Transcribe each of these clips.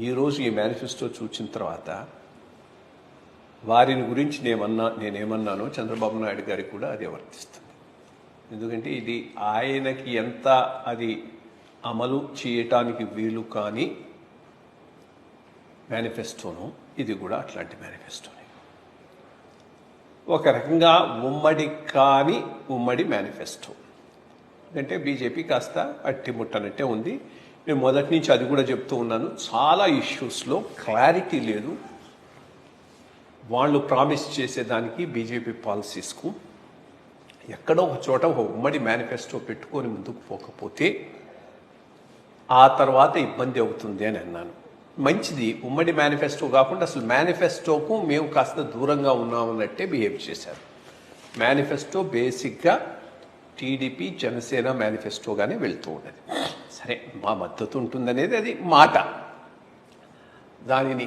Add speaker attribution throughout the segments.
Speaker 1: ఈరోజు ఈ మేనిఫెస్టో చూసిన తర్వాత వారిని గురించి నేమన్నా నేనేమన్నానో చంద్రబాబు నాయుడు గారికి కూడా అదే వర్తిస్తుంది. ఎందుకంటే ఇది ఆయనకి ఎంత అది అమలు చేయటానికి వీలు కాని మేనిఫెస్టోను ఇది కూడా అట్లాంటి మేనిఫెస్టోనే. ఒక రకంగా ఉమ్మడి కాని ఉమ్మడి మేనిఫెస్టో. అంటే బీజేపీ కాస్త అట్టిముట్టనట్టే ఉంది. నేను మొదటి నుంచి అది కూడా చెప్తూ ఉన్నాను. చాలా ఇష్యూస్లో క్లారిటీ లేదు. వాళ్ళు ప్రామిస్ చేసేదానికి బీజేపీ పాలసీస్కు ఎక్కడో ఒక చోట ఒక ఉమ్మడి మేనిఫెస్టో పెట్టుకొని ముందుకు పోకపోతే ఆ తర్వాత ఇబ్బంది అవుతుంది అని అన్నాను. మంచిది ఉమ్మడి మేనిఫెస్టో కాకుండా అసలు మేనిఫెస్టోకు మేము కాస్త దూరంగా ఉన్నామన్నట్టే బిహేవ్ చేశారు. మేనిఫెస్టో బేసిక్గా టీడీపీ జనసేన మేనిఫెస్టోగానే వెళ్తూ ఉన్నది. సరే మా మద్దతు ఉంటుందనేది అది మాట. దానిని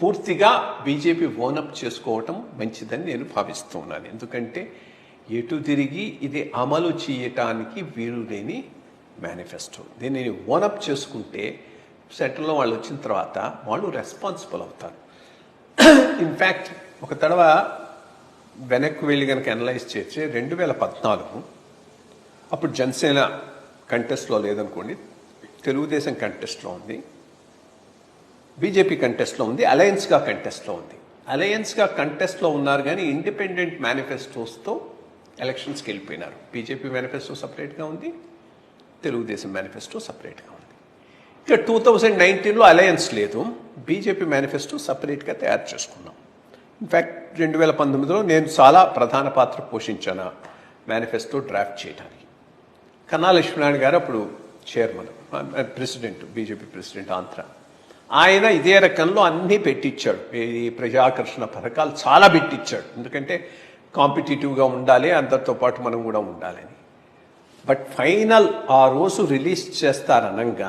Speaker 1: పూర్తిగా బీజేపీ ఓనప్ చేసుకోవటం మంచిదని నేను భావిస్తున్నాను. ఎందుకంటే ఎటు తిరిగి ఇది అమలు చేయటానికి వీలు లేని మేనిఫెస్టో. దీనిని ఓనప్ చేసుకుంటే సెంట్రల్లో వాళ్ళు వచ్చిన తర్వాత వాళ్ళు రెస్పాన్సిబుల్ అవుతారు. ఇన్ఫ్యాక్ట్ ఒక తడవ వెనక్కి వెళ్ళి కనుక అనలైజ్ చేస్తే రెండు వేల పద్నాలుగు అప్పుడు జనసేన కంటెస్ట్లో లేదనుకోండి తెలుగుదేశం కంటెస్ట్లో ఉంది బీజేపీ కంటెస్ట్లో ఉంది అలయన్స్గా కంటెస్ట్లో ఉంది. అలయన్స్గా కంటెస్ట్లో ఉన్నారు కానీ ఇండిపెండెంట్ మేనిఫెస్టోస్తో ఎలక్షన్స్కి వెళ్ళిపోయినారు బీజేపీ మేనిఫెస్టో సపరేట్గా ఉంది తెలుగుదేశం మేనిఫెస్టో సపరేట్గా ఉంది. ఇక టూ థౌజండ్ నైన్టీన్లో అలయన్స్ లేదు బీజేపీ మేనిఫెస్టో సపరేట్గా తయారు చేసుకున్నాం. ఇన్ఫ్యాక్ట్ రెండు వేల పంతొమ్మిదిలో నేను చాలా ప్రధాన పాత్ర పోషించాను మేనిఫెస్టో డ్రాఫ్ట్ చేయడానికి కన్నా లక్ష్మీనారాయణ గారు అప్పుడు chairman president BJP president Andhra. ఆయన ఇదే రకంలో అన్నీ పెట్టించాడు ఈ ప్రజాకర్షణ పథకాలు చాలా పెట్టించాడు ఎందుకంటే కాంపిటేటివ్గా ఉండాలి అందరితో పాటు మనం కూడా ఉండాలని. బట్ ఫైనల్ ఆ రోజు రిలీజ్ చేస్తారనంగా